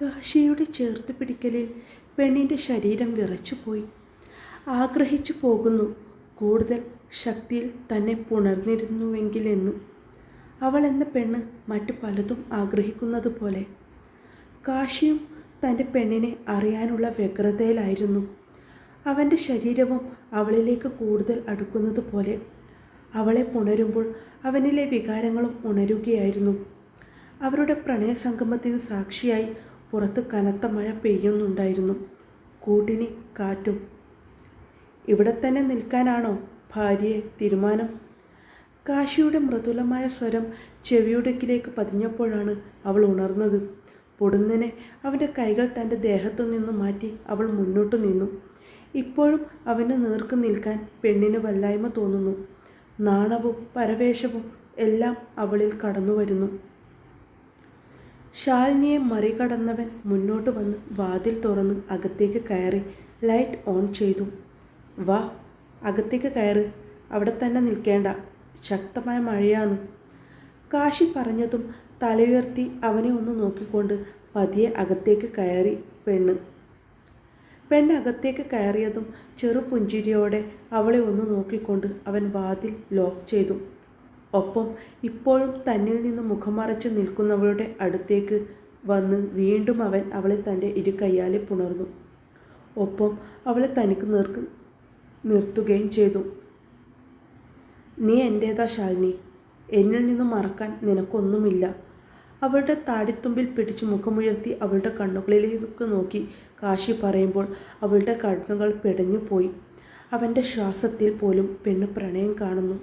കാശിയുടെ ചേർത്ത് പിടിക്കലിൽ പെണ്ണിന്റെ ശരീരം വിറച്ചുപോയി ആഗ്രഹിച്ചു പോകുന്നു കൂടുതൽ ശക്തിയിൽ തന്നെ പുണർന്നിരുന്നുവെങ്കിലെന്ന്. അവൾ എന്ന പെണ്ണ് മറ്റു പലതും ആഗ്രഹിക്കുന്നത് പോലെ. കാശിയും തന്റെ പെണ്ണിനെ അറിയാനുള്ള വ്യഗ്രതയിലായിരുന്നു. അവന്റെ ശരീരവും അവളിലേക്ക് കൂടുതൽ അടുക്കുന്നത് പോലെ. അവളെ പുണരുമ്പോൾ അവനിലെ വികാരങ്ങളും ഉണരുകയായിരുന്നു. അവരുടെ പ്രണയസംഗമത്തിന് സാക്ഷിയായി പുറത്ത് കനത്ത മഴ പെയ്യുന്നുണ്ടായിരുന്നു. കൂട്ടിന് കാറ്റും. ഇവിടെ തന്നെ നിൽക്കാനാണോ ഭാര്യയെ തീരുമാനം? കാശിയുടെ മൃദുലമായ സ്വരം ചെവിയുടക്കിലേക്ക് പതിഞ്ഞപ്പോഴാണ് അവൾ ഉണർന്നത്. പൊടുന്നനെ അവന്റെ കൈകൾ തന്റെ ദേഹത്തു നിന്ന് മാറ്റി അവൾ മുന്നോട്ട് നിന്നു. ഇപ്പോഴും അവന് നേർക്ക് നിൽക്കാൻ പെണ്ണിന് വല്ലായ്മ തോന്നുന്നു. നാണവും പരവേശവും എല്ലാം അവളിൽ കടന്നു വരുന്നു ശാലിനിയെ മറികടന്നവൻ മുന്നോട്ട് വന്ന് വാതിൽ തുറന്ന് അകത്തേക്ക് കയറി ലൈറ്റ് ഓൺ ചെയ്തു. വാ അകത്തേക്ക് കയറ്. അവിടെ തന്നെ നിൽക്കേണ്ട. ശക്തമായ മഴയാണ്. കാശി പറഞ്ഞതും തലയുയർത്തി അവനെ ഒന്ന് നോക്കിക്കൊണ്ട് പതിയെ അകത്തേക്ക് കയറി പെണ്ണ്. പെണ്ണ് അകത്തേക്ക് കയറിയതും ചെറുപുഞ്ചിരിയോടെ അവളെ ഒന്ന് നോക്കിക്കൊണ്ട് അവൻ വാതിൽ ലോക്ക് ചെയ്തു. ഒപ്പം ഇപ്പോഴും തന്നിൽ നിന്ന് മുഖം മറച്ച് നിൽക്കുന്നവളുടെ അടുത്തേക്ക് വന്ന് വീണ്ടും അവൻ അവളെ തന്റെ ഇരു കയ്യാലെ പുണർന്നു. ഒപ്പം അവളെ തനിക്ക് നേർക്ക് നിർത്തുകയും ചെയ്തു. നീ എന്റേതാ ശാലിനി എന്നിൽ നിന്ന് മറക്കാൻ നിനക്കൊന്നുമില്ല. അവളുടെ താടിത്തുമ്പിൽ പിടിച്ച് മുഖമുയർത്തി അവളുടെ കണ്ണുകളിലേക്ക് നോക്കി കാശി പറയുമ്പോൾ അവളുടെ കണ്ണുകൾ പിടഞ്ഞുപോയി. അവന്റെ ശ്വാസത്തിൽ പോലും പെണ്ണ് പ്രണയം കാണുന്നു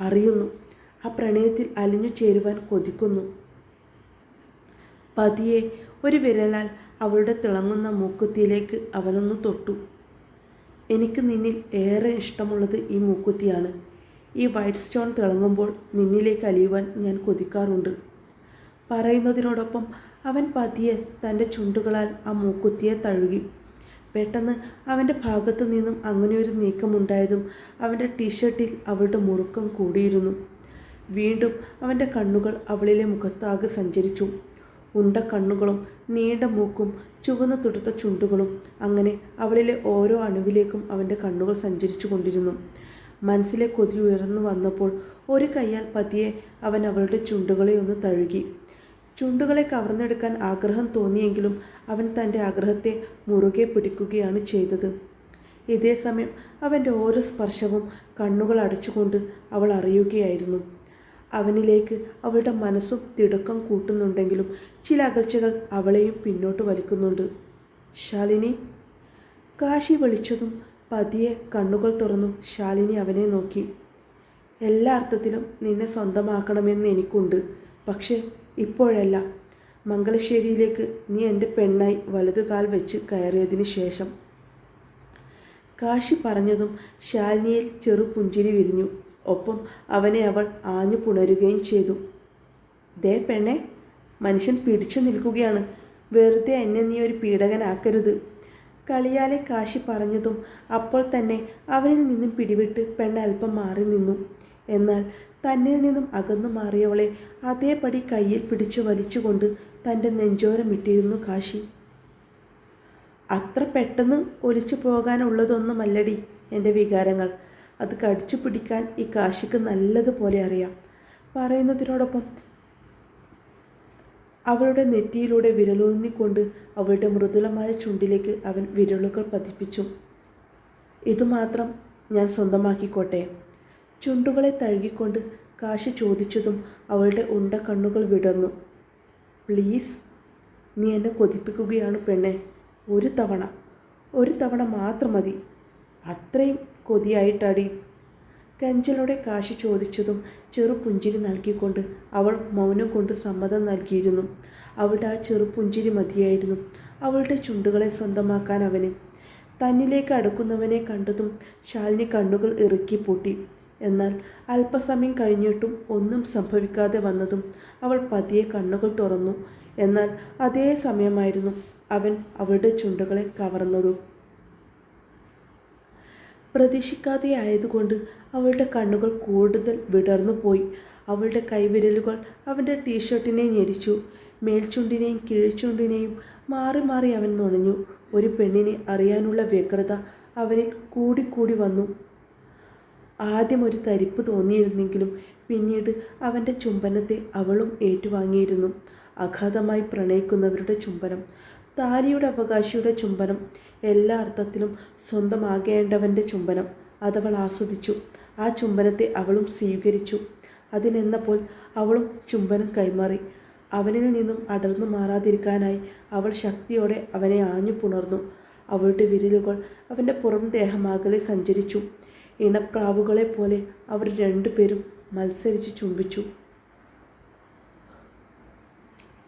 അറിയുന്നു. ആ പ്രണയത്തിൽ അലിഞ്ഞു ചേരുവാൻ കൊതിക്കുന്നു. പതിയെ ഒരു വിരലാൽ അവളുടെ തിളങ്ങുന്ന മൂക്കുത്തിയിലേക്ക് അവനൊന്ന് തൊട്ടു. എനിക്ക് നിന്നിൽ ഏറെ ഇഷ്ടമുള്ളത് ഈ മൂക്കുത്തിയാണ്. ഈ വൈറ്റ് സ്റ്റോൺ തിളങ്ങുമ്പോൾ നിന്നിലേക്ക് അലിയുവാൻ ഞാൻ കൊതിക്കാറുണ്ട്. പറയുന്നതിനോടൊപ്പം അവൻ പതിയെ തന്റെ ചുണ്ടുകളാൽ ആ മൂക്കുത്തിയെ തഴുകി. പെട്ടെന്ന് അവന്റെ ഭാഗത്തു നിന്നും അങ്ങനെയൊരു നീക്കമുണ്ടായതും അവന്റെ ടീഷർട്ടിൽ അവളുടെ മുറുക്കം കൂടിയിരുന്നു. വീണ്ടും അവന്റെ കണ്ണുകൾ അവളിലെ മുഖത്താകെ സഞ്ചരിച്ചു. ഉണ്ട കണ്ണുകളും നീണ്ട മൂക്കും ചുവന്ന തുടുത്ത ചുണ്ടുകളും അങ്ങനെ അവളിലെ ഓരോ അണുവിലേക്കും അവന്റെ കണ്ണുകൾ സഞ്ചരിച്ചു കൊണ്ടിരുന്നു. മനസ്സിലെ കൊതി ഉയർന്നു വന്നപ്പോൾ ഒരു കയ്യാൽ പതിയെ അവൻ അവളുടെ ചുണ്ടുകളെ ഒന്ന് തഴുകി. ചുണ്ടുകളെ കവർന്നെടുക്കാൻ ആഗ്രഹം തോന്നിയെങ്കിലും അവൻ തന്റെ ആഗ്രഹത്തെ മുറുകെ പിടിക്കുകയാണ് ചെയ്തത്. ഇതേ സമയം അവന്റെ ഓരോ സ്പർശവും കണ്ണുകൾ അടച്ചുകൊണ്ട് അവൾ അറിയുകയായിരുന്നു. അവനിലേക്ക് അവളുടെ മനസ്സും തിടുക്കം കൂട്ടുന്നുണ്ടെങ്കിലും ചില അകൽച്ചകൾ അവളെയും പിന്നോട്ട് വലിക്കുന്നുണ്ട്. ശാലിനി കാശി വിളിച്ചതും പതിയെ കണ്ണുകൾ തുറന്നു ശാലിനി അവനെ നോക്കി. എല്ലാ അർത്ഥത്തിലും നിന്നെ സ്വന്തമാക്കണമെന്ന് എനിക്കുണ്ട്. പക്ഷേ ഇപ്പോഴല്ല. മംഗലശ്ശേരിയിലേക്ക് നീ എന്റെ പെണ്ണായി വലതുകാൽ വെച്ച് കയറിയതിന് ശേഷം. കാശി പറഞ്ഞതും ശാലിനിയിൽ ചെറു പുഞ്ചിരി വിരിഞ്ഞു. ഒപ്പം അവനെ അവൾ ആഞ്ഞു പുണരുകയും ചെയ്തു. ദേ പെണ്ണെ മനുഷ്യൻ പിടിച്ചു നിൽക്കുകയാണ്. വെറുതെ എന്നെ നീ ഒരു പീഡകനാക്കരുത്. കളിയാലെ കാശി പറഞ്ഞതും അപ്പോൾ തന്നെ അവനിൽ നിന്നും പിടിവിട്ട് പെണ്ണ് അല്പം മാറി നിന്നു. എന്നാൽ തന്നിൽ നിന്നും അകന്നു മാറിയവളെ അതേപടി കയ്യിൽ പിടിച്ചു വലിച്ചുകൊണ്ട് തന്റെ നെഞ്ചോരമിട്ടിരുന്നു കാശി. അത്ര പെട്ടെന്ന് ഒലിച്ചു പോകാനുള്ളതൊന്നുമല്ലടി എന്റെ വികാരങ്ങൾ. അത് കടിച്ചു പിടിക്കാൻ ഈ കാശിക്ക് നല്ലതുപോലെ അറിയാം. പറയുന്നതിനോടൊപ്പം അവളുടെ നെറ്റിയിലൂടെ വിരലൂന്നിക്കൊണ്ട് അവളുടെ മൃദുലമായ ചുണ്ടിലേക്ക് അവൻ വിരലുകൾ പതിപ്പിച്ചു. ഇതുമാത്രം ഞാൻ സ്വന്തമാക്കിക്കോട്ടെ. ചുണ്ടുകളെ തഴുകിക്കൊണ്ട് കാശി ചോദിച്ചതും അവളുടെ ഉണ്ട കണ്ണുകൾ വിടർന്നു. പ്ലീസ് നീ എന്നെ കൊതിപ്പിക്കുകയാണ് പെണ്ണെ. ഒരു തവണ ഒരു തവണ മാത്രം മതി. അത്രയും കൊതിയായിട്ടാടി. കഞ്ചലോടെ കാശി ചോദിച്ചതും ചെറുപുഞ്ചിരി നൽകിക്കൊണ്ട് അവൾ മൗനം കൊണ്ട് സമ്മതം നൽകിയിരുന്നു. അവളുടെ ആ ചെറു പുഞ്ചിരി മതിയായിരുന്നു. അവളുടെ ചുണ്ടുകളെ സ്വന്തമാക്കാൻ അവന്. തന്നിലേക്ക് അടുക്കുന്നവനെ കണ്ടതും ശാലിനി കണ്ണുകൾ ഇറുക്കി പൂട്ടി. എന്നാൽ അല്പസമയം കഴിഞ്ഞിട്ടും ഒന്നും സംഭവിക്കാതെ വന്നതും അവൾ പതിയെ കണ്ണുകൾ തുറന്നു. എന്നാൽ അതേ സമയമായിരുന്നു അവൻ അവളുടെ ചുണ്ടുകളെ കവർന്നതും. പ്രതീക്ഷിക്കാതെ ആയതുകൊണ്ട് അവളുടെ കണ്ണുകൾ കൂടുതൽ വിടർന്നു പോയി. അവളുടെ കൈവിരലുകൾ അവന്റെ ടീഷർട്ടിനെ ഞെരിച്ചു. മേൽചുണ്ടിനെയും കീഴ്ചുണ്ടിനെയും മാറി മാറി അവൻ നുണഞ്ഞു. ഒരു പെണ്ണിനെ അറിയാനുള്ള വ്യഗ്രത അവനിൽ കൂടിക്കൂടി വന്നു. ആദ്യം ഒരു തരിപ്പ് തോന്നിയിരുന്നെങ്കിലും പിന്നീട് അവന്റെ ചുംബനത്തെ അവളും ഏറ്റുവാങ്ങിയിരുന്നു. അഗാധമായി പ്രണയിക്കുന്നവരുടെ ചുംബനം താലിയുടെ അവകാശിയുടെ ചുംബനം എല്ലാ അർത്ഥത്തിലും സ്വന്തമാകേണ്ടവന്റെ ചുംബനം. അതവൾ ആസ്വദിച്ചു. ആ ചുംബനത്തെ അവളും സ്വീകരിച്ചു. അതിനെന്നപ്പോൾ അവളും ചുംബനം കൈമാറി. അവനിൽ നിന്നും അടർന്നു മാറാതിരിക്കാനായി അവൾ ശക്തിയോടെ അവനെ ആഞ്ഞു പുണർന്നു. അവളുടെ വിരലുകൾ അവന്റെ പുറം ദേഹമാകലെ സഞ്ചരിച്ചു. ഇണപ്രാവുകളെ പോലെ അവർ രണ്ടുപേരും മത്സരിച്ച് ചുംബിച്ചു.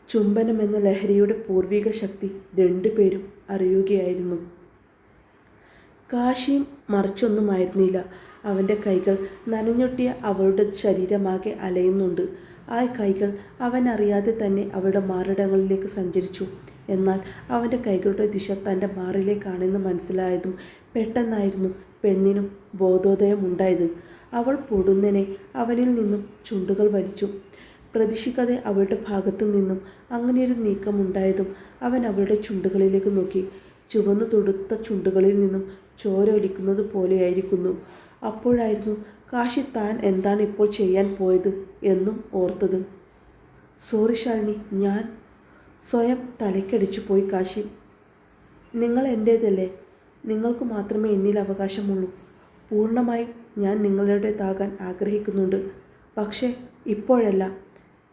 ചുംബനം എന്ന ലഹരിയുടെ പൂർവിക ശക്തി രണ്ടുപേരും അറിയുകയായിരുന്നു. കാശിയും മറിച്ചൊന്നുമായിരുന്നില്ല. അവന്റെ കൈകൾ നനഞ്ഞൊട്ടിയ അവളുടെ ശരീരമാകെ അലയുന്നുണ്ട്. ആ കൈകൾ അവൻ അറിയാതെ തന്നെ അവളുടെ മാറിടങ്ങളിലേക്ക് സഞ്ചരിച്ചു. എന്നാൽ അവന്റെ കൈകളുടെ ദിശ തന്റെ മാറിലേക്കാണെന്ന് മനസ്സിലായതും പെട്ടെന്നായിരുന്നു പെണ്ണിനും ബോധോദയം ഉണ്ടായത് അവൾ പൊടുന്നനെ അവനിൽ നിന്നും ചുണ്ടുകൾ വലിച്ചു. പ്രതീക്ഷിക്കാതെ അവളുടെ ഭാഗത്തു നിന്നും അങ്ങനെയൊരു നീക്കമുണ്ടായതും അവൻ അവളുടെ ചുണ്ടുകളിലേക്ക് നോക്കി. ചുവന്നു തൊടുത്ത ചുണ്ടുകളിൽ നിന്നും ചോര ഒലിക്കുന്നത് പോലെയായിരിക്കുന്നു. അപ്പോഴായിരുന്നു കാശി താൻ എന്താണ് ഇപ്പോൾ ചെയ്യാൻ പോയത്? എന്നും ഓർത്തത്. സോറി ശാലിനി ഞാൻ സ്വയം തലയ്ക്കടിച്ചു പോയി കാശി. നിങ്ങൾ എന്റേതല്ലേ നിങ്ങൾക്ക് മാത്രമേ എന്നിൽ അവകാശമുള്ളൂ. പൂർണമായി ഞാൻ നിങ്ങളുടേതാകാൻ ആഗ്രഹിക്കുന്നുണ്ട്. പക്ഷേ ഇപ്പോഴല്ല.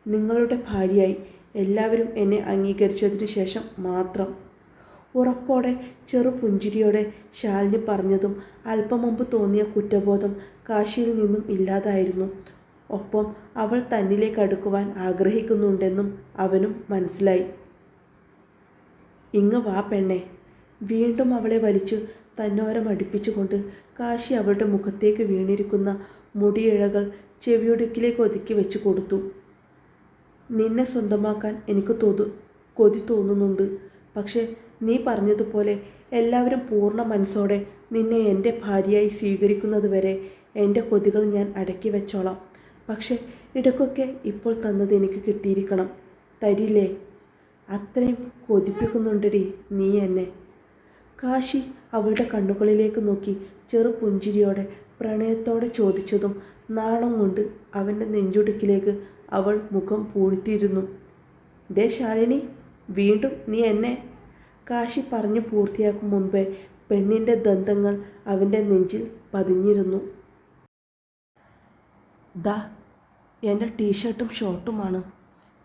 നിങ്ങളുടെ ഭാര്യയായി. എല്ലാവരും എന്നെ അംഗീകരിച്ചതിന് ശേഷം മാത്രം. ഉറപ്പോടെ ചെറു പുഞ്ചിരിയോടെ ശാലിനി പറഞ്ഞതും അല്പം മുമ്പ് തോന്നിയ കുറ്റബോധം കാശിയിൽ നിന്നും ഇല്ലാതായിരുന്നു. ഒപ്പം അവൾ തന്നിലേക്ക് അടുക്കുവാൻ ആഗ്രഹിക്കുന്നുണ്ടെന്നും അവനും മനസ്സിലായി. ഇങ്ങ് വാ പെണ്ണെ. വീണ്ടും അവളെ വലിച്ചു തന്നോരം അടുപ്പിച്ചുകൊണ്ട് കാശി അവളുടെ മുഖത്തേക്ക് വീണിരിക്കുന്ന മുടിയിഴകൾ ചെവിയൊടുക്കിലേക്ക് ഒതുക്കി വെച്ചു കൊടുത്തു. നിന്നെ സ്വന്തമാക്കാൻ എനിക്ക് തോതു കൊതി തോന്നുന്നുണ്ട്. പക്ഷേ നീ പറഞ്ഞതുപോലെ എല്ലാവരും പൂർണ മനസ്സോടെ നിന്നെ എന്റെ ഭാര്യയായി സ്വീകരിക്കുന്നതുവരെ എന്റെ കൊതികൾ ഞാൻ അടക്കി വെച്ചോളാം. പക്ഷേ ഇടയ്ക്കൊക്കെ ഇപ്പോൾ തന്നത് എനിക്ക് കിട്ടിയിരിക്കണം. തരില്ലേ? അത്രയും കൊതിപ്പിക്കുന്നുണ്ടടി നീ എന്നെ. കാശി അവളുടെ കണ്ണുകളിലേക്ക് നോക്കി ചെറു പുഞ്ചിരിയോടെ പ്രണയത്തോടെ ചോദിച്ചതും നാണം കൊണ്ട് അവന്റെ നെഞ്ചുടുക്കിലേക്ക് അവൾ മുഖം പൂഴ്ത്തിയിരുന്നു. ദേ ശാലിനി വീണ്ടും നീ എന്നെ കാശി പറഞ്ഞു പൂർത്തിയാക്കും മുൻപേ പെണ്ണിന്റെ ദന്തങ്ങൾ അവന്റെ നെഞ്ചിൽ പതിഞ്ഞിരുന്നു. ദ എന്റെ ടീഷർട്ടും ഷോർട്ടുമാണ്.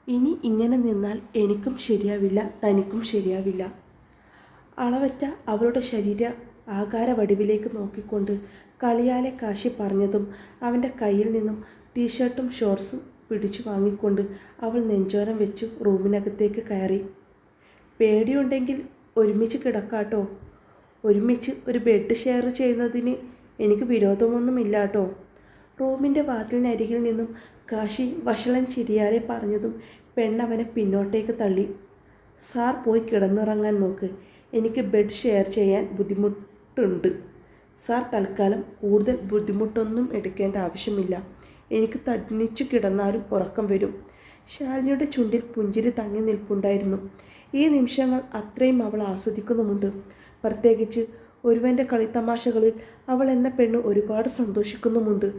ഇനി ഇങ്ങനെ നിന്നാൽ എനിക്കും ശരിയാവില്ല തനിക്കും ശരിയാവില്ല അളവറ്റ അവളുടെ ശരീര ആകാര വടിവിലേക്ക് നോക്കിക്കൊണ്ട് കളിയാലെ കാശി പറഞ്ഞതും അവന്റെ കയ്യിൽ നിന്നും ടീഷർട്ടും ഷോർട്സും പിടിച്ചു വാങ്ങിക്കൊണ്ട് അവൾ നെഞ്ചോരം വെച്ച് റൂമിനകത്തേക്ക് കയറി. പേടിയുണ്ടെങ്കിൽ ഒരുമിച്ച് കിടക്കാട്ടോ. ഒരുമിച്ച് ഒരു ബെഡ് ഷെയർ ചെയ്യുന്നതിന് എനിക്ക് വിരോധമൊന്നുമില്ല കേട്ടോ റൂമിന്റെ വാതിലിനരികിൽ നിന്നും കാശി വഷളൻ ചിരിയാലെ പറഞ്ഞതും പെണ്ണവനെ പിന്നോട്ടേക്ക് തള്ളി. സാർ പോയി കിടന്നിറങ്ങാൻ നോക്ക്. എനിക്ക് ബെഡ് ഷെയർ ചെയ്യാൻ ബുദ്ധിമുട്ടുണ്ട്. സാർ തൽക്കാലം കൂടുതൽ ബുദ്ധിമുട്ടൊന്നും എടുക്കേണ്ട ആവശ്യമില്ല. എനിക്ക് തന്നിച്ചു കിടന്നാലും ഉറക്കം വരും. ശാലിനിയുടെ ചുണ്ടിൽ പുഞ്ചിരി തങ്ങി നിൽപ്പുണ്ടായിരുന്നു. ഈ നിമിഷങ്ങൾ അത്രയും അവൾ ആസ്വദിക്കുന്നുമുണ്ട്. പ്രത്യേകിച്ച് ഒരുവന്റെ കളിത്തമാശകളിൽ അവൾ എന്ന പെണ്ണ് ഒരുപാട് സന്തോഷിക്കുന്നുമുണ്ട്.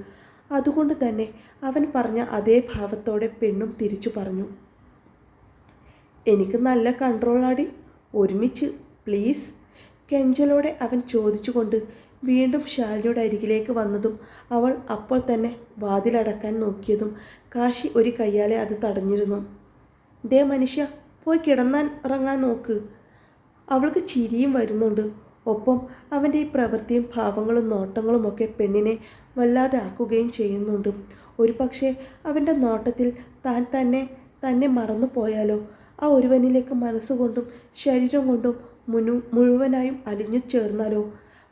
അതുകൊണ്ട് തന്നെ അവൻ പറഞ്ഞ അതേ ഭാവത്തോടെ പെണ്ണും തിരിച്ചു പറഞ്ഞു. എനിക്ക് നല്ല കൺട്രോളാടി. ഒരുമിച്ച് പ്ലീസ്. കെഞ്ചലോടെ അവൻ ചോദിച്ചുകൊണ്ട് വീണ്ടും ശാലിനിയുടെ അരികിലേക്ക് വന്നതും അവൾ അപ്പോൾ തന്നെ വാതിലടക്കാൻ നോക്കിയതും കാശി ഒരു കയ്യാലെ അത് തടഞ്ഞിരുന്നു. ദേ മനുഷ്യ പോയി കിടന്നാൻ ഇറങ്ങാൻ നോക്ക്. അവൾക്ക് ചിരിയും വരുന്നുണ്ട്. ഒപ്പം അവന്റെ ഈ പ്രവൃത്തിയും ഭാവങ്ങളും നോട്ടങ്ങളുമൊക്കെ പെണ്ണിനെ വല്ലാതെ ആക്കുകയും ചെയ്യുന്നുണ്ട്. ഒരു പക്ഷേ അവന്റെ നോട്ടത്തിൽ താൻ തന്നെ തന്നെ മറന്നു പോയാലോ? ആ ഒരുവനിലേക്ക് മനസ്സുകൊണ്ടും ശരീരം കൊണ്ടും മുനു മുഴുവനായും അലിഞ്ഞു ചേർന്നാലോ?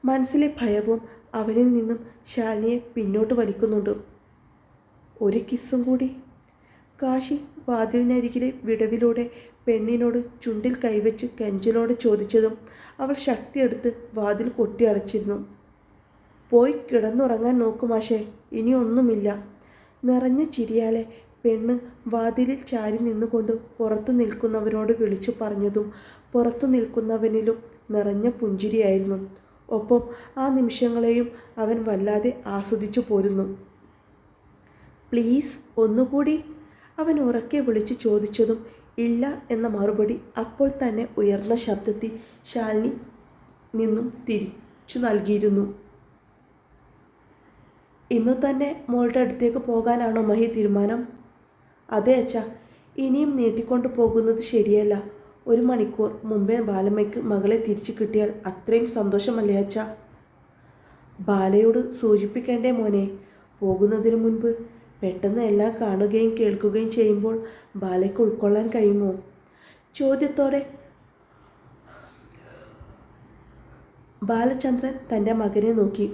മനസ്സിലെ ഭയവും അവനിൽ നിന്നും ശാലിനിയെ പിന്നോട്ട് വലിക്കുന്നുണ്ട്. ഒരു കിസ്സും കൂടി. കാശി വാതിലിനരികിലെ വിടവിലൂടെ പെണ്ണിനോട് ചുണ്ടിൽ കൈവച്ച് കെഞ്ചിനോട് ചോദിച്ചതും അവൾ ശക്തിയെടുത്ത് വാതിൽ കൊട്ടിയടച്ചിരുന്നു പോയി കിടന്നുറങ്ങാൻ നോക്കും നോക്കുമാശേ ഇനിയൊന്നുമില്ല നിറഞ്ഞ ചിരിയാലെ പെണ്ണ് വാതിലിൽ ചാരി നിന്നുകൊണ്ട് പുറത്തു നിൽക്കുന്നവനോട് വിളിച്ചു പറഞ്ഞതും പുറത്തു നിൽക്കുന്നവനിലും നിറഞ്ഞ പുഞ്ചിരിയായിരുന്നു. ഒപ്പം ആ നിമിഷങ്ങളെയും അവൻ വല്ലാതെ ആസ്വദിച്ചു പോരുന്നു. പ്ലീസ് ഒന്നുകൂടി അവൻ ഉറക്കെ വിളിച്ചു ചോദിച്ചതും ഇല്ല എന്ന മറുപടി അപ്പോൾ തന്നെ ഉയർന്ന ശബ്ദത്തിൽ ശാലിനി നിന്നും തിരിച്ചു നൽകിയിരുന്നു. ഇന്നു തന്നെ മോളുടെ അടുത്തേക്ക് പോകാനാണോ മഹി തീരുമാനം? അതെ അച്ഛ ഇനിയും നീട്ടിക്കൊണ്ടു പോകുന്നത് ശരിയല്ല. ഒരു മണിക്കൂർ മുമ്പേ ബാലമ്മയ്ക്ക് മകളെ തിരിച്ചു കിട്ടിയാൽ അത്രയും സന്തോഷമല്ലേ അച്ഛ? ബാലയോട് സൂചിപ്പിക്കേണ്ടേ മോനെ പോകുന്നതിന് മുൻപ് പെട്ടെന്ന് എല്ലാം കാണുകയും കേൾക്കുകയും ചെയ്യുമ്പോൾ ബാലയ്ക്ക് ഉൾക്കൊള്ളാൻ കഴിയുമോ? ചോദ്യത്തോടെ ബാലചന്ദ്രൻ തന്റെ മകനെ നോക്കി.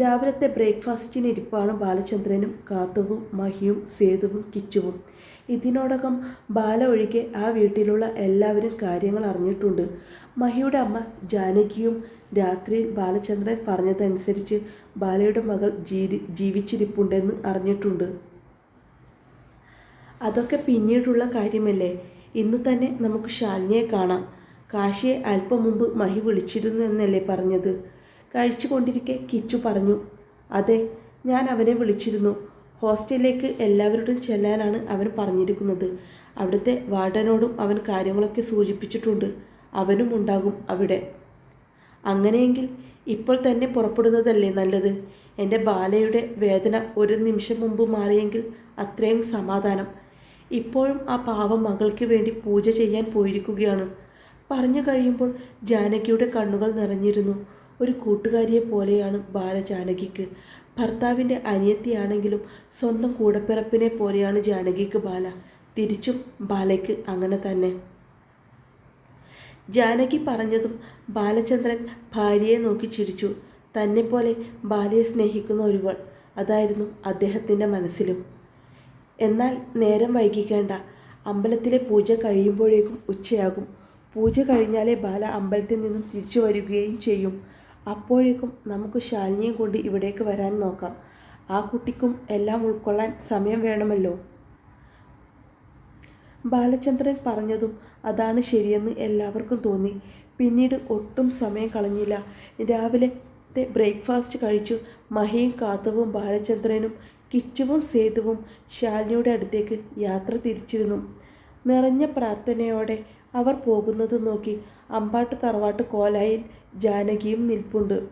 രാവിലത്തെ ബ്രേക്ക്ഫാസ്റ്റിനിരിപ്പാണ് ബാലചന്ദ്രനും കാത്തുവും മഹിയും സേതുവും കിച്ചുവും. ഇതിനോടകം ബാല ഒഴികെ ആ വീട്ടിലുള്ള എല്ലാവരും കാര്യങ്ങൾ അറിഞ്ഞിട്ടുണ്ട്. മഹിയുടെ അമ്മ ജാനകിയും രാത്രിയിൽ ബാലചന്ദ്രൻ പറഞ്ഞതനുസരിച്ച് ബാലയുടെ മകൾ ജീരി ജീവിച്ചിരിപ്പുണ്ടെന്ന് അറിഞ്ഞിട്ടുണ്ട്. അതൊക്കെ പിന്നീടുള്ള കാര്യമല്ലേ? ഇന്ന് തന്നെ നമുക്ക് ശാലിനിയെ കാണാം. കാശിയെ അല്പം മുമ്പ് മഹി വിളിച്ചിരുന്നു എന്നല്ലേ പറഞ്ഞത്. കഴിച്ചുകൊണ്ടിരിക്കെ കിച്ചു പറഞ്ഞു അതെ ഞാൻ അവനെ വിളിച്ചിരുന്നു. ഹോസ്റ്റലിലേക്ക് എല്ലാവരോടും ചെല്ലാനാണ് അവൻ പറഞ്ഞിരിക്കുന്നത്. അവിടുത്തെ വാർഡനോടും അവൻ കാര്യങ്ങളൊക്കെ സൂചിപ്പിച്ചിട്ടുണ്ട്. അവനും ഉണ്ടാകും അവിടെ. അങ്ങനെയെങ്കിൽ ഇപ്പോൾ തന്നെ പുറപ്പെടുന്നതല്ലേ നല്ലത്? എന്റെ ബാലയുടെ വേദന ഒരു നിമിഷം മുമ്പ് മാറിയെങ്കിൽ അത്രയും സമാധാനം. ഇപ്പോഴും ആ പാവം മകൾക്ക് വേണ്ടി പൂജ ചെയ്യാൻ പോയിരിക്കുകയാണ്. പറഞ്ഞു കഴിയുമ്പോൾ ജാനകിയുടെ കണ്ണുകൾ നിറഞ്ഞിരുന്നു. ഒരു കൂട്ടുകാരിയെ പോലെയാണ് ബാല ജാനകിക്ക് ഭർത്താവിന്റെ അനിയത്തിയാണെങ്കിലും സ്വന്തം കൂടപ്പിറപ്പിനെ പോലെയാണ് ജാനകിക്ക് ബാല. തിരിച്ചും ബാലയ്ക്ക് അങ്ങനെ തന്നെ. ജാനകി പറഞ്ഞതും ബാലചന്ദ്രൻ ഭാര്യയെ നോക്കി ചിരിച്ചു. തന്നെപ്പോലെ ബാലയെ സ്നേഹിക്കുന്ന ഒരുവൾ അതായിരുന്നു അദ്ദേഹത്തിന്റെ മനസ്സിലും. എന്നാൽ നേരം വൈകിക്കേണ്ട. അമ്പലത്തിലെ പൂജ കഴിയുമ്പോഴേക്കും ഉച്ചയാകും. പൂജ കഴിഞ്ഞാലേ ബാല അമ്പലത്തിൽ നിന്നും തിരിച്ചു വരികയും ചെയ്യും. അപ്പോഴേക്കും നമുക്ക് ശാലിനിയും കൊണ്ട് ഇവിടേക്ക് വരാൻ നോക്കാം. ആ കുട്ടിക്കും എല്ലാം ഉൾക്കൊള്ളാൻ സമയം വേണമല്ലോ. ബാലചന്ദ്രൻ പറഞ്ഞതും അതാണ് ശരിയെന്ന് എല്ലാവർക്കും തോന്നി. പിന്നീട് ഒട്ടും സമയം കളഞ്ഞില്ല. രാവിലത്തെ ബ്രേക്ക്ഫാസ്റ്റ് കഴിച്ചു. മഹിയും കാത്തവും ബാലചന്ദ്രനും കിച്ചുവും സേതുവും ശാലിനിയുടെ അടുത്തേക്ക് യാത്ര തിരിച്ചിരുന്നു. നിറഞ്ഞ പ്രാർത്ഥനയോടെ അവർ പോകുന്നത് നോക്കി അമ്പാട്ട് തറവാട്ട് കോലായിൽ ജാനകിയും നിൽപ്പുണ്ട്.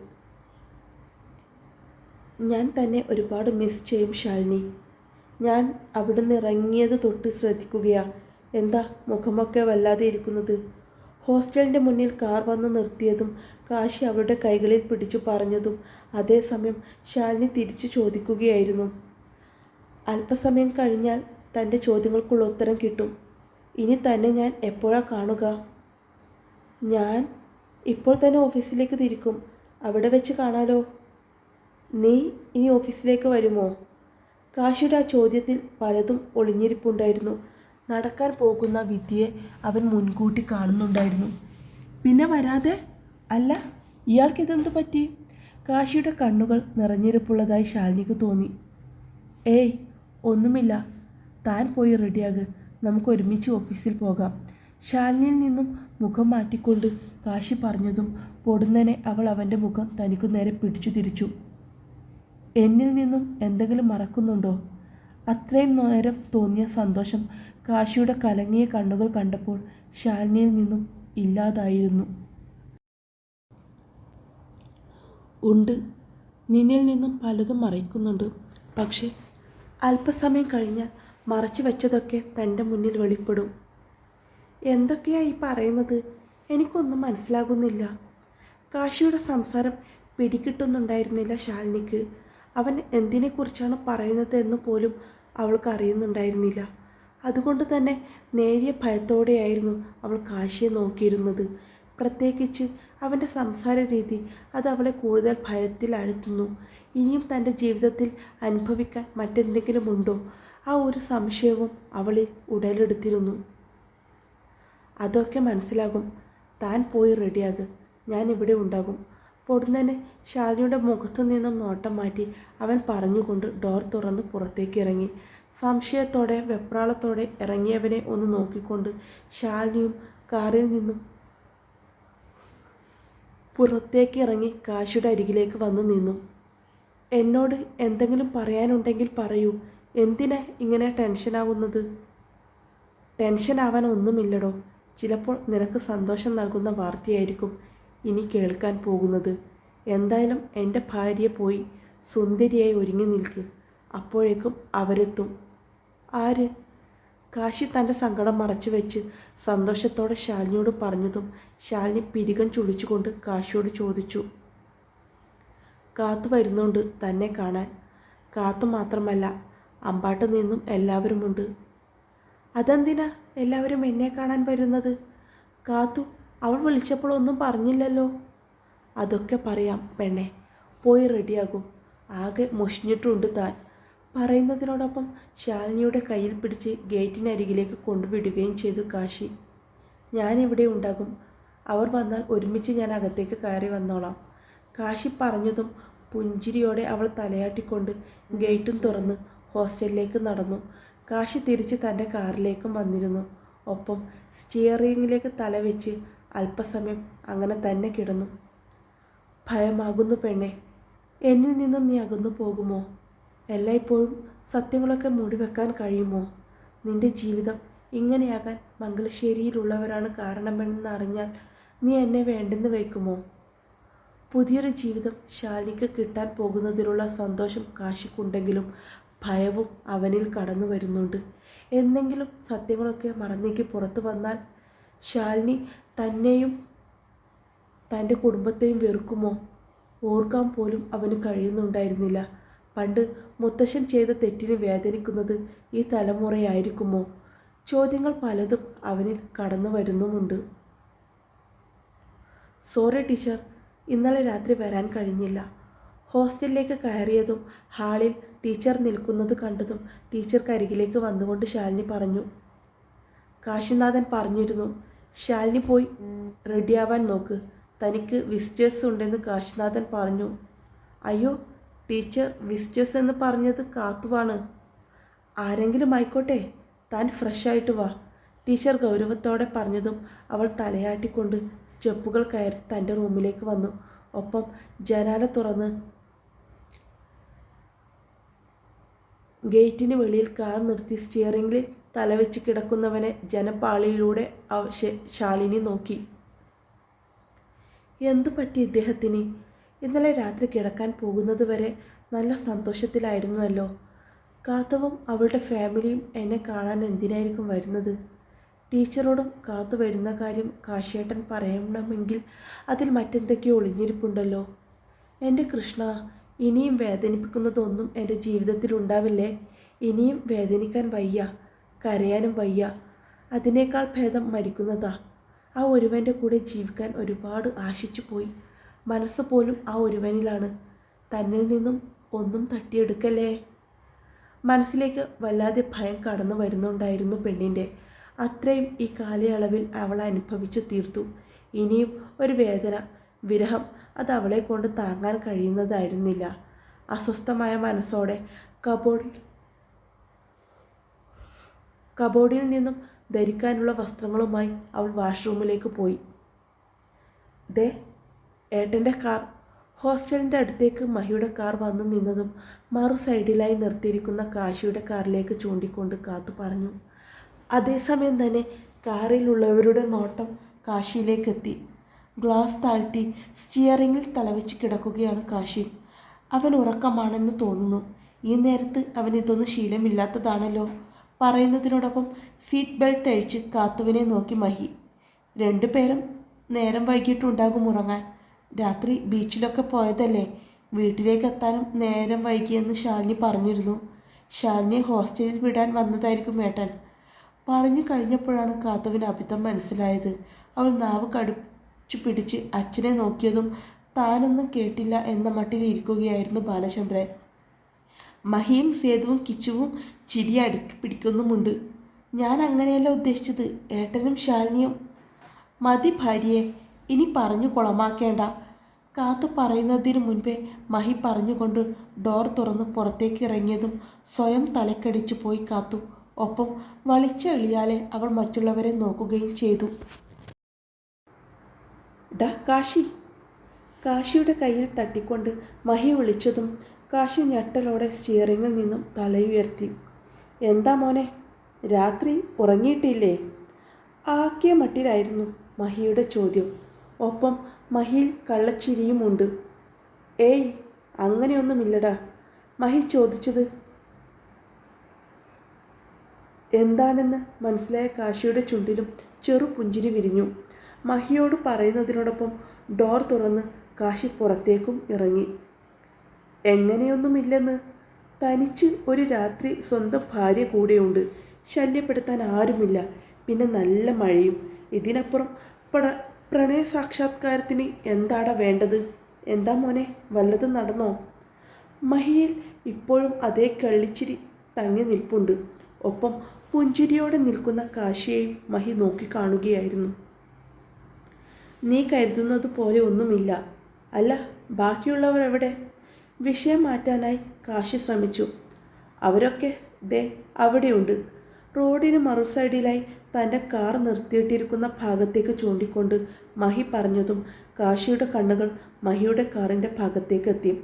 ഞാൻ തന്നെ ഒരുപാട് മിസ് ചെയ്യും ശാലിനി. ഞാൻ അവിടുന്ന് ഇറങ്ങിയത് തൊട്ട് ശ്രദ്ധിക്കുകയാ. എന്താ മുഖമൊക്കെ വല്ലാതെ ഇരിക്കുന്നത്? ഹോസ്റ്റലിന്റെ മുന്നിൽ കാർ വന്ന് നിർത്തിയതും കാശി അവരുടെ കൈകളിൽ പിടിച്ചു പറഞ്ഞതും അതേസമയം ശാലിനി തിരിച്ചു ചോദിക്കുകയായിരുന്നു. അല്പസമയം കഴിഞ്ഞാൽ തന്റെ ചോദ്യങ്ങൾക്കുള്ള ഉത്തരം കിട്ടും. ഇനി തന്നെ ഞാൻ എപ്പോഴാണ് കാണുക? ഞാൻ ഇപ്പോൾ തന്നെ ഓഫീസിലേക്ക് തിരിക്കും. അവിടെ വെച്ച് കാണാലോ? നീ ഇനി ഓഫീസിലേക്ക് വരുമോ? കാശിയുടെ ആ ചോദ്യത്തിൽ പലതും ഒളിഞ്ഞിരിപ്പുണ്ടായിരുന്നു. നടക്കാൻ പോകുന്ന വിദ്യയെ അവൻ മുൻകൂട്ടി കാണുന്നുണ്ടായിരുന്നു. പിന്നെ വരാതെ? അല്ല ഇയാൾക്കിതെന്തു പറ്റി? കാശിയുടെ കണ്ണുകൾ നിറഞ്ഞിരിപ്പുള്ളതായി ശാലിനിക്ക് തോന്നി. ഏയ് ഒന്നുമില്ല. താൻ പോയി റെഡിയാക്. നമുക്ക് ഒരുമിച്ച് ഓഫീസിൽ പോകാം. ശാലിനിയിൽ നിന്നും മുഖം മാറ്റിക്കൊണ്ട് കാശി പറഞ്ഞതും പൊടുന്നനെ അവൾ അവന്റെ മുഖം തനിക്കു നേരെ പിടിച്ചു തിരിച്ചു. എന്നിൽ നിന്നും എന്തെങ്കിലും മറക്കുന്നുണ്ടോ? അത്രയും നേരം തോന്നിയ സന്തോഷം കാശിയുടെ കലങ്ങിയ കണ്ണുകൾ കണ്ടപ്പോൾ ശാലിനിയിൽ നിന്നും ഇല്ലാതായിരുന്നു. ഉണ്ട് നിന്നിൽ നിന്നും പലതും മറയ്ക്കുന്നുണ്ട്. പക്ഷേ അല്പസമയം കഴിഞ്ഞാൽ മറച്ചു വെച്ചതൊക്കെ തന്റെ മുന്നിൽ വെളിപ്പെടും. എന്തൊക്കെയാണ് ഈ പറയുന്നത്? എനിക്കൊന്നും മനസ്സിലാകുന്നില്ല. കാശിയുടെ സംസാരം പിടികിട്ടുന്നുണ്ടായിരുന്നില്ല ശാലിനിക്ക്. അവൻ എന്തിനെക്കുറിച്ചാണ് പറയുന്നത് എന്ന് പോലും അവൾക്ക് അറിയുന്നുണ്ടായിരുന്നില്ല. അതുകൊണ്ട് തന്നെ നേരിയ ഭയത്തോടെയായിരുന്നു അവൾ കാശിയെ നോക്കിയിരുന്നത്. പ്രത്യേകിച്ച് അവന്റെ സംസാര രീതി അത് അവളെ കൂടുതൽ ഭയത്തിൽ അഴുത്തുന്നു. ഇനിയും തന്റെ ജീവിതത്തിൽ അനുഭവിക്കാൻ മറ്റെന്തെങ്കിലും ഉണ്ടോ? ആ ഒരു സംശയവും അവളിൽ ഉടലെടുത്തിരുന്നു. അതൊക്കെ മനസ്സിലാകും. താൻ പോയി റെഡിയാകും ഞാൻ ഇവിടെ ഉണ്ടാകും. പൊടുന്നനെ ശാലിനിയുടെ മുഖത്തു നിന്നും നോട്ടം മാറ്റി അവൻ പറഞ്ഞുകൊണ്ട് ഡോർ തുറന്ന് പുറത്തേക്ക് ഇറങ്ങി. സംശയത്തോടെ വെപ്രാളത്തോടെ ഇറങ്ങിയവനെ ഒന്ന് നോക്കിക്കൊണ്ട് ശാലിനിയും കാറിൽ നിന്നും പുറത്തേക്ക് ഇറങ്ങി കാശിയുടെ അരികിലേക്ക് വന്നു നിന്നു. എന്നോട് എന്തെങ്കിലും പറയാനുണ്ടെങ്കിൽ പറയൂ. എന്തിനാ ഇങ്ങനെ ടെൻഷനാവുന്നത്? ടെൻഷനാവാൻ ഒന്നുമില്ലടോ. ചിലപ്പോൾ നിനക്ക് സന്തോഷം നൽകുന്ന വാർത്തയായിരിക്കും ഇനി കേൾക്കാൻ പോകുന്നത്. എന്തായാലും എന്റെ ഭാര്യയെ പോയി സുന്ദരിയായി ഒരുങ്ങി നിൽക്ക്. അപ്പോഴേക്കും അവരെത്തും. ആര്? കാശി തന്റെ സങ്കടം മറച്ചു വെച്ച് സന്തോഷത്തോടെ ശാലിനിയോട് പറഞ്ഞതും ശാലിനി പിരികം ചുളിച്ചുകൊണ്ട് കാശിയോട് ചോദിച്ചു. കാത്തു വരുന്നുണ്ട് തന്നെ കാണാൻ. കാത്തു മാത്രമല്ല അമ്പാട്ട് നിന്നും എല്ലാവരുമുണ്ട്. അതെന്തിനാ എല്ലാവരും എന്നെ കാണാൻ വരുന്നത്? കാത്തു അവൾ വിളിച്ചപ്പോൾ ഒന്നും പറഞ്ഞില്ലല്ലോ. അതൊക്കെ പറയാം പെണ്ണെ. പോയി റെഡിയാകൂ. ആകെ മുഷിഞ്ഞിട്ടുണ്ട് താൻ. പറയുന്നതിനോടൊപ്പം ശാലിനിയുടെ കയ്യിൽ പിടിച്ച് ഗേറ്റിനരികിലേക്ക് കൊണ്ടുവിടുകയും ചെയ്തു കാശി. ഞാനിവിടെ ഉണ്ടാകും. അവർ വന്നാൽ ഒരുമിച്ച് ഞാൻ അകത്തേക്ക് കയറി വന്നോളാം. കാശി പറഞ്ഞതും പുഞ്ചിരിയോടെ അവൾ തലയാട്ടിക്കൊണ്ട് ഗേറ്റും തുറന്ന് ഹോസ്റ്റലിലേക്ക് നടന്നു. കാശി തിരിച്ച് തന്റെ കാറിലേക്കും വന്നിരുന്നു. ഒപ്പം സ്റ്റിയറിങ്ങിലേക്ക് തലവെച്ച് അല്പസമയം അങ്ങനെ തന്നെ കിടന്നു. ഭയമാകുന്നു പെണ്ണെ എന്നിൽ നിന്നും നീ അകന്നു പോകുമോ? എല്ലായ്പ്പോഴും സത്യങ്ങളൊക്കെ മൂടിവെക്കാൻ കഴിയുമോ? നിന്റെ ജീവിതം ഇങ്ങനെയാകാൻ മംഗലശ്ശേരിയിലുള്ളവരാണ് കാരണമെന്ന് അറിഞ്ഞാൽ നീ എന്നെ വേണ്ടെന്ന് വയ്ക്കുമോ? പുതിയൊരു ജീവിതം ശാലിക്ക് കിട്ടാൻ പോകുന്നതിലുള്ള സന്തോഷം കാശിക്കുണ്ടെങ്കിലും ഭയവും അവനിൽ കടന്നു വരുന്നുണ്ട്. എന്തെങ്കിലും സത്യങ്ങളൊക്കെ മറന്നേക്ക് പുറത്തു വന്നാൽ ശാലിനി തന്നെയും തന്റെ കുടുംബത്തെയും വെറുക്കുമോ? ഓർക്കാൻ പോലും അവന് കഴിയുന്നുണ്ടായിരുന്നില്ല. പണ്ട് മുത്തശ്ശൻ ചെയ്ത തെറ്റിന് വേദനിക്കുന്നത് ഈ തലമുറയായിരിക്കുമോ? ചോദ്യങ്ങൾ പലതും അവനിൽ കടന്നു വരുന്നുമുണ്ട്. സോറി ടീച്ചർ ഇന്നലെ രാത്രി വരാൻ കഴിഞ്ഞില്ല. ഹോസ്റ്റലിലേക്ക് കയറിയതും ഹാളിൽ ടീച്ചർ നിൽക്കുന്നത് കണ്ടതും ടീച്ചർക്ക് അരികിലേക്ക് വന്നുകൊണ്ട് ശാലിനി പറഞ്ഞു. കാശിനാഥൻ പറഞ്ഞിരുന്നു ശാലിനി പോയി റെഡിയാവാൻ നോക്ക്. തനിക്ക് വിസിറ്റേഴ്സ് ഉണ്ടെന്ന് കാശിനാഥൻ പറഞ്ഞു. അയ്യോ ടീച്ചർ വിസിറ്റേഴ്സ് എന്ന് പറഞ്ഞത് കാത്തുവാണ്. ആരെങ്കിലും ആയിക്കോട്ടെ താൻ ഫ്രഷായിട്ട് വാ. ടീച്ചർ ഗൗരവത്തോടെ പറഞ്ഞതും അവൾ തലയാട്ടിക്കൊണ്ട് സ്റ്റെപ്പുകൾ കയറി തന്റെ റൂമിലേക്ക് വന്നു. ഒപ്പം ജനാല തുറന്ന് ഗേറ്റിന് വെളിയിൽ കാർ നിർത്തി സ്റ്റിയറിംഗിൽ തലവെച്ച് കിടക്കുന്നവനെ ജനപാളിയിലൂടെ ശാലിനി നോക്കി. എന്തു പറ്റി ഇദ്ദേഹത്തിന്? ഇന്നലെ രാത്രി കിടക്കാൻ പോകുന്നത് വരെ നല്ല സന്തോഷത്തിലായിരുന്നുവല്ലോ. കാത്തവും അവളുടെ ഫാമിലിയും എന്നെ കാണാൻ എന്തിനായിരിക്കും വരുന്നത്? ടീച്ചറോടും കാത്തു വരുന്ന കാര്യം കാശേട്ടൻ പറയണമെങ്കിൽ അതിൽ മറ്റെന്തൊക്കെയോ ഒളിഞ്ഞിരിപ്പുണ്ടല്ലോ. എന്റെ കൃഷ്ണ ഇനിയും വേദനിപ്പിക്കുന്നതൊന്നും എന്റെ ജീവിതത്തിൽ ഉണ്ടാവില്ലേ ഇനിയും വേദനിക്കാൻ വയ്യ കരയാനും വയ്യ. അതിനേക്കാൾ ഭേദം മരിക്കുന്നതാ. ആ ഒരുവന്റെ കൂടെ ജീവിക്കാൻ ഒരുപാട് ആശിച്ചു പോയി. മനസ്സ് പോലും ആ ഒരുവനിലാണ്. തന്നിൽ നിന്നും ഒന്നും തട്ടിയെടുക്കല്ലേ? മനസ്സിലേക്ക് വല്ലാതെ ഭയം കടന്നു വരുന്നുണ്ടായിരുന്നു പെണ്ണിന്റെ. അത്രയും ഈ കാലയളവിൽ അവൾ അനുഭവിച്ചു തീർത്തു. ഇനിയും ഒരു വേദന വിരഹം അത് അവളെ കൊണ്ട് താങ്ങാൻ കഴിയുന്നതായിരുന്നില്ല. അസ്വസ്ഥമായ മനസ്സോടെ കബോർഡിൽ കബോർഡിൽ നിന്നും ധരിക്കാനുള്ള വസ്ത്രങ്ങളുമായി അവൾ വാഷ്റൂമിലേക്ക് പോയി. ദേ ഏട്ടന്റെ കാർ. ഹോസ്റ്റലിന്റെ അടുത്തേക്ക് മഹിയുടെ കാർ വന്നു നിന്നതും മറു സൈഡിലായി നിർത്തിയിരിക്കുന്ന കാശിയുടെ കാറിലേക്ക് ചൂണ്ടിക്കൊണ്ട് കാത്തു പറഞ്ഞു. അതേസമയം തന്നെ കാറിലുള്ളവരുടെ നോട്ടം കാശിയിലേക്ക് എത്തി ഗ്ലാസ് താഴ്ത്തി സ്റ്റിയറിങ്ങിൽ തലവെച്ച് കിടക്കുകയാണ് കാശി. അവൻ ഉറക്കമാണെന്ന് തോന്നുന്നു. ഈ നേരത്ത് അവൻ ഇതൊന്നും ശീലമില്ലാത്തതാണല്ലോ. പറയുന്നതിനോടൊപ്പം സീറ്റ് ബെൽറ്റ് അഴിച്ച് കാത്തുവിനെ നോക്കി മഹി. രണ്ടുപേരും നേരം വൈകിട്ടുണ്ടാകും ഉറങ്ങാൻ. രാത്രി ബീച്ചിലൊക്കെ പോയതല്ലേ? വീട്ടിലേക്ക് എത്താനും നേരം വൈകിയെന്ന് ശാലിനി പറഞ്ഞിരുന്നു. ശാലിനിയെ ഹോസ്റ്റലിൽ വിടാൻ വന്നതായിരിക്കും ഏട്ടൻ. പറഞ്ഞു കഴിഞ്ഞപ്പോഴാണ് കാത്തുവിന് അബിതം മനസ്സിലായത്. അവൾ നാവ് കടുച്ചു പിടിച്ച് അച്ഛനെ നോക്കിയതും താനൊന്നും കേട്ടില്ല എന്ന മട്ടിലിരിക്കുകയായിരുന്നു ബാലചന്ദ്രൻ. മഹിയും സേതുവും കിച്ചുവും ചിരി അടുക്കി പിടിക്കുന്നുമുണ്ട്. ഞാൻ അങ്ങനെയല്ല ഉദ്ദേശിച്ചത്. ഏട്ടനും ശാലിനിയും. മതി ഭാര്യയെ. ഇനി പറഞ്ഞു കുളമാക്കേണ്ട. കാത്തു പറയുന്നതിന് മുൻപേ മഹി പറഞ്ഞുകൊണ്ട് ഡോർ തുറന്ന് പുറത്തേക്ക് ഇറങ്ങിയതും സ്വയം തലക്കടിച്ചു പോയി കാത്തു. ഒപ്പം വളിച്ചെളിയാലെ അവൾ മറ്റുള്ളവരെ നോക്കുകയും ചെയ്തു. ഡാ കാശി. കാശിയുടെ കയ്യിൽ തട്ടിക്കൊണ്ട് മഹി വിളിച്ചതും കാശി ഞെട്ടലോടെ സ്റ്റിയറിങ്ങിൽ നിന്നും തലയുയർത്തി. എന്താ മോനെ രാത്രി ഉറങ്ങിയിട്ടില്ലേ? ആക്കിയ മട്ടിലായിരുന്നു മഹിയുടെ ചോദ്യം. ഒപ്പം മഹിയിൽ കള്ളച്ചിരിയുമുണ്ട്. ഏയ് അങ്ങനെയൊന്നുമില്ലടാ. മഹി ചോദിച്ചത് എന്താണെന്ന് മനസ്സിലായ കാശിയുടെ ചുണ്ടിലും ചെറു പുഞ്ചിരി വിരിഞ്ഞു. മഹിയോട് പറയുന്നതിനോടൊപ്പം ഡോർ തുറന്ന് കാശി പുറത്തേക്കും ഇറങ്ങി. എങ്ങനെയൊന്നുമില്ലെന്ന്. തനിച്ച് ഒരു രാത്രി സ്വന്തം ഭാര്യ കൂടെയുണ്ട്. ശല്യപ്പെടുത്താൻ ആരുമില്ല. പിന്നെ നല്ല മഴയും. ഇതിനപ്പുറം പ്ര പ്രണയ സാക്ഷാത്കാരത്തിന് എന്താടാ വേണ്ടത്? എന്താ മോനെ വല്ലതും നടന്നോ? മഹിയിൽ ഇപ്പോഴും അതേ കള്ളിച്ചിരി തങ്ങി നിൽപ്പുണ്ട്. ഒപ്പം പുഞ്ചിരിയോടെ നിൽക്കുന്ന കാശിയെയും മഹി നോക്കിക്കാണുകയായിരുന്നു നീ കരുതുന്നത് പോലെ ഒന്നുമില്ല. അല്ല ബാക്കിയുള്ളവർ എവിടെ? വിഷയം മാറ്റാനായി കാശി ശ്രമിച്ചു. അവരൊക്കെ ദേ അവിടെയുണ്ട്. റോഡിന് മറുസൈഡിലായി തന്റെ കാർ നിർത്തിയിട്ടിരിക്കുന്ന ഭാഗത്തേക്ക് ചൂണ്ടിക്കൊണ്ട് മഹി പറഞ്ഞതും കാശിയുടെ കണ്ണുകൾ മഹിയുടെ കാറിന്റെ ഭാഗത്തേക്ക് എത്തി.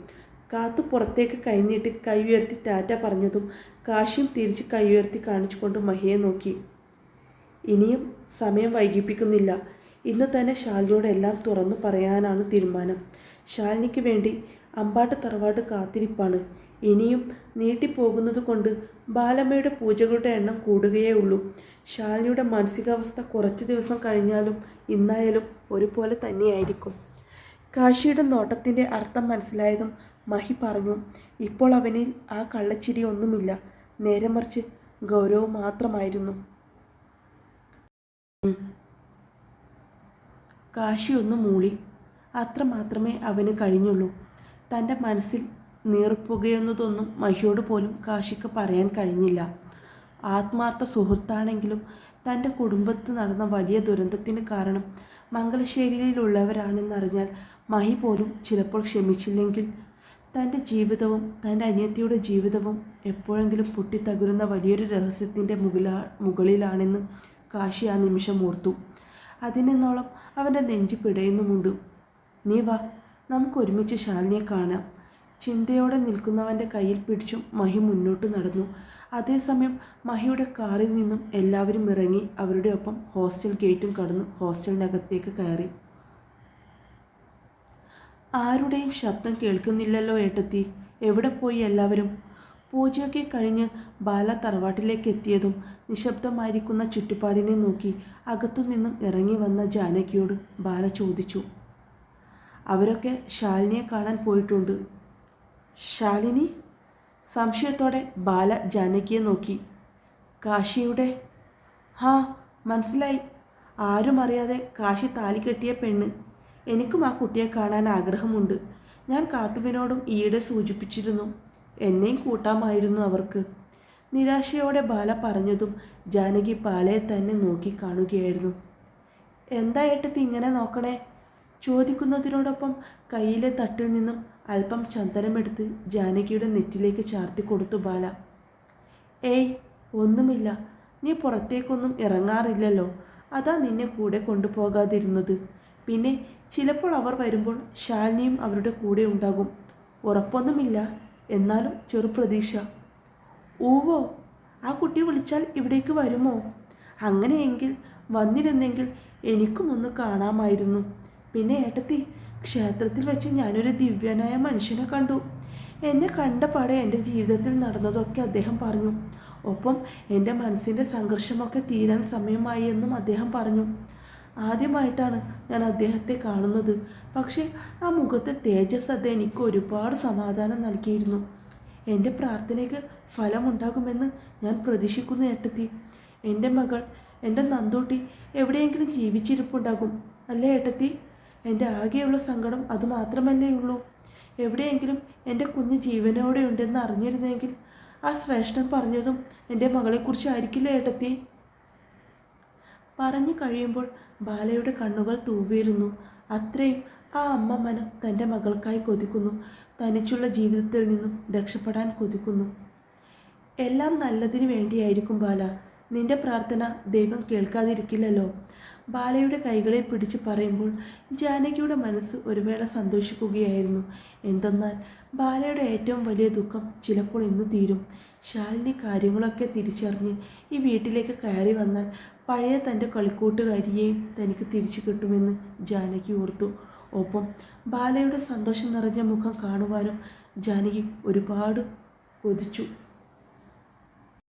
കാത്തു പുറത്തേക്ക് കൈനീട്ടി കൈ ഉയർത്തി ടാറ്റ പറഞ്ഞതും കാശിയും തിരിച്ച് കൈ ഉയർത്തി കാണിച്ചുകൊണ്ട് മഹിയെ നോക്കി. ഇനിയും സമയം വൈകിപ്പിക്കുന്നില്ല. ഇന്ന് തന്നെ ശാലിനിയോട് എല്ലാം തുറന്നു പറയാനാണ് തീരുമാനം. ശാലിനിക്ക് വേണ്ടി അമ്പാട്ട് തറവാട് കാത്തിരിപ്പാണ്. ഇനിയും നീട്ടിപ്പോകുന്നത് കൊണ്ട് ബാലമ്മയുടെ പൂജകളുടെ എണ്ണം കൂടുകയേ ഉള്ളൂ ശാലിനിയുടെ മാനസികാവസ്ഥ കുറച്ച് ദിവസം കഴിഞ്ഞാലും ഇന്നായാലും ഒരുപോലെ തന്നെയായിരിക്കും. കാശിയുടെ നോട്ടത്തിന്റെ അർത്ഥം മനസ്സിലായതും മഹി പറഞ്ഞു ഇപ്പോൾ അവനിൽ ആ കള്ളച്ചിരി ഒന്നുമില്ല. നേരെ മറിച്ച് ഗൗരവം മാത്രമായിരുന്നു. കാശി ഒന്ന് മൂളി. അത്ര മാത്രമേ അവന് കഴിഞ്ഞുള്ളൂ. തന്റെ മനസ്സിൽ നീർപ്പുകയെന്നതൊന്നും മഹിയോട് പോലും കാശിക്ക് പറയാൻ കഴിഞ്ഞില്ല. ആത്മാർത്ഥ സുഹൃത്താണെങ്കിലും തന്റെ കുടുംബത്ത് നടന്ന വലിയ ദുരന്തത്തിന് കാരണം മംഗലശ്ശേരിയിലുള്ളവരാണെന്നറിഞ്ഞാൽ മഹി പോലും ചിലപ്പോൾ ക്ഷമിച്ചില്ലെങ്കിൽ. തന്റെ ജീവിതവും തന്റെ അനിയത്തിയുടെ ജീവിതവും എപ്പോഴെങ്കിലും പൊട്ടിത്തകരുന്ന വലിയൊരു രഹസ്യത്തിന്റെ മുകളിലാ മുകളിലാണെന്ന് കാശി ആ നിമിഷം ഓർത്തു. അതിനെന്നോളം അവന്റെ നെഞ്ചു പിടയുന്നുമുണ്ട്. നീ വാ നമുക്കൊരുമിച്ച് ശാലിനിയെ കാണാം. ചിന്തയോടെ നിൽക്കുന്നവന്റെ കയ്യിൽ പിടിച്ചും മഹി മുന്നോട്ട് നടന്നു. അതേസമയം മഹിയുടെ കാറിൽ നിന്നും എല്ലാവരും ഇറങ്ങി അവരുടെ ഒപ്പം ഹോസ്റ്റൽ ഗേറ്റും കടന്നു ഹോസ്റ്റലിനകത്തേക്ക് കയറി. ആരുടെയും ശബ്ദം കേൾക്കുന്നില്ലല്ലോ ഏട്ടത്തി. എവിടെ പോയി എല്ലാവരും? പൂജയൊക്കെ കഴിഞ്ഞ് ബാല തറവാട്ടിലേക്ക് എത്തിയതും നിശബ്ദമായിരിക്കുന്ന ചുറ്റുപാടിനെ നോക്കി അകത്തുനിന്നും ഇറങ്ങി വന്ന ജാനകിയോട് ബാല ചോദിച്ചു അവരൊക്കെ ശാലിനിയെ കാണാൻ പോയിട്ടുണ്ട്. ശാലിനി? സംശയത്തോടെ ബാല ജാനകിയെ നോക്കി കാശിയുടെ? ഹാ മനസ്സിലായി. ആരും അറിയാതെ കാശി താലി കെട്ടിയ പെണ്ണ്. എനിക്കും ആ കുട്ടിയെ കാണാൻ ആഗ്രഹമുണ്ട്. ഞാൻ കാത്തുവിനോടും ഈയിടെ സൂചിപ്പിച്ചിരുന്നു. എന്നെയും കൂട്ടാമായിരുന്നു അവർക്ക്. നിരാശയോടെ ബാല പറഞ്ഞതും ജാനകി ബാലയെ തന്നെ നോക്കി കാണുകയായിരുന്നു. എന്താ ഇങ്ങനെ നോക്കണേ? ചോദിക്കുന്നതിനോടൊപ്പം കയ്യിലെ തട്ടിൽ നിന്നും അല്പം ചന്ദനമെടുത്ത് ജാനകിയുടെ നെറ്റിലേക്ക് ചാർത്തി കൊടുത്തു ബാല. ഏയ് ഒന്നുമില്ല. നീ പുറത്തേക്കൊന്നും ഇറങ്ങാറില്ലല്ലോ. അതാ നിന്നെ കൂടെ കൊണ്ടുപോകാതിരുന്നത്. പിന്നെ ചിലപ്പോൾ അവർ വരുമ്പോൾ ശാലിനിയും അവരുടെ കൂടെ ഉണ്ടാകും. ഉറപ്പൊന്നുമില്ല. എന്നാലും ചെറു പ്രതീക്ഷ. ഊവോ ആ കുട്ടി വിളിച്ചാൽ ഇവിടേക്ക് വരുമോ? അങ്ങനെയെങ്കിൽ വന്നിരുന്നെങ്കിൽ എനിക്കും ഒന്ന് കാണാമായിരുന്നു. പിന്നെ ഏട്ടത്തി ക്ഷേത്രത്തിൽ വെച്ച് ഞാനൊരു ദിവ്യനായ മനുഷ്യനെ കണ്ടു. എന്നെ കണ്ട പാടെ എന്റെ ജീവിതത്തിൽ നടന്നതൊക്കെ അദ്ദേഹം പറഞ്ഞു. ഒപ്പം എന്റെ മനസ്സിന്റെ സംഘർഷമൊക്കെ തീരാൻ സമയമായി എന്നും അദ്ദേഹം പറഞ്ഞു. ആദ്യമായിട്ടാണ് ഞാൻ അദ്ദേഹത്തെ കാണുന്നത്. പക്ഷേ ആ മുഖത്തെ തേജസ് അത് എനിക്ക് ഒരുപാട് സമാധാനം നൽകിയിരുന്നു. എന്റെ പ്രാർത്ഥനയ്ക്ക് ഫലമുണ്ടാകുമെന്ന് ഞാൻ പ്രതീക്ഷിക്കുന്നു ഏട്ടത്തി. എന്റെ മകൾ എന്റെ നന്ദൂട്ടി എവിടെയെങ്കിലും ജീവിച്ചിരിപ്പുണ്ടാകും അല്ലേ ഏട്ടത്തി? എന്റെ ആകെയുള്ള സങ്കടം അതുമാത്രമല്ലേ ഉള്ളൂ. എവിടെയെങ്കിലും എന്റെ കുഞ്ഞ് ജീവനോടെ ഉണ്ടെന്ന് അറിഞ്ഞിരുന്നെങ്കിൽ ആ ശ്രേഷ്ഠൻ പറഞ്ഞതും എന്റെ മകളെക്കുറിച്ചായിരിക്കില്ല ഏട്ടത്തി? പറഞ്ഞു കഴിയുമ്പോൾ ബാലയുടെ കണ്ണുകൾ തൂവിയിരുന്നു. അത്രയും ആ അമ്മ മനം തന്റെ മകൾക്കായി കൊതിക്കുന്നു. തനിച്ചുള്ള ജീവിതത്തിൽ നിന്നും രക്ഷപ്പെടാൻ കൊതിക്കുന്നു. എല്ലാം നല്ലതിന് വേണ്ടിയായിരിക്കും ബാല. നിന്റെ പ്രാർത്ഥന ദൈവം കേൾക്കാതിരിക്കില്ലല്ലോ. ബാലയുടെ കൈകളിൽ പിടിച്ച് പറയുമ്പോൾ ജാനകിയുടെ മനസ്സ് ഒരു വേള സന്തോഷിക്കുകയായിരുന്നു. എന്തെന്നാൽ ബാലയുടെ ഏറ്റവും വലിയ ദുഃഖം ചിലപ്പോൾ ഇന്ന് തീരും ശാലിനി കാര്യങ്ങളൊക്കെ തിരിച്ചറിഞ്ഞ് ഈ വീട്ടിലേക്ക് കയറി വന്നാൽ പഴയ തന്റെ കളിക്കൂട്ടുകാരിയെയും തനിക്ക് തിരിച്ചു കിട്ടുമെന്ന് ജാനകി ഓർത്തു. ഒപ്പം ബാലയുടെ സന്തോഷം നിറഞ്ഞ മുഖം കാണുവാനും ജാനകി ഒരുപാട് കൊതിച്ചു.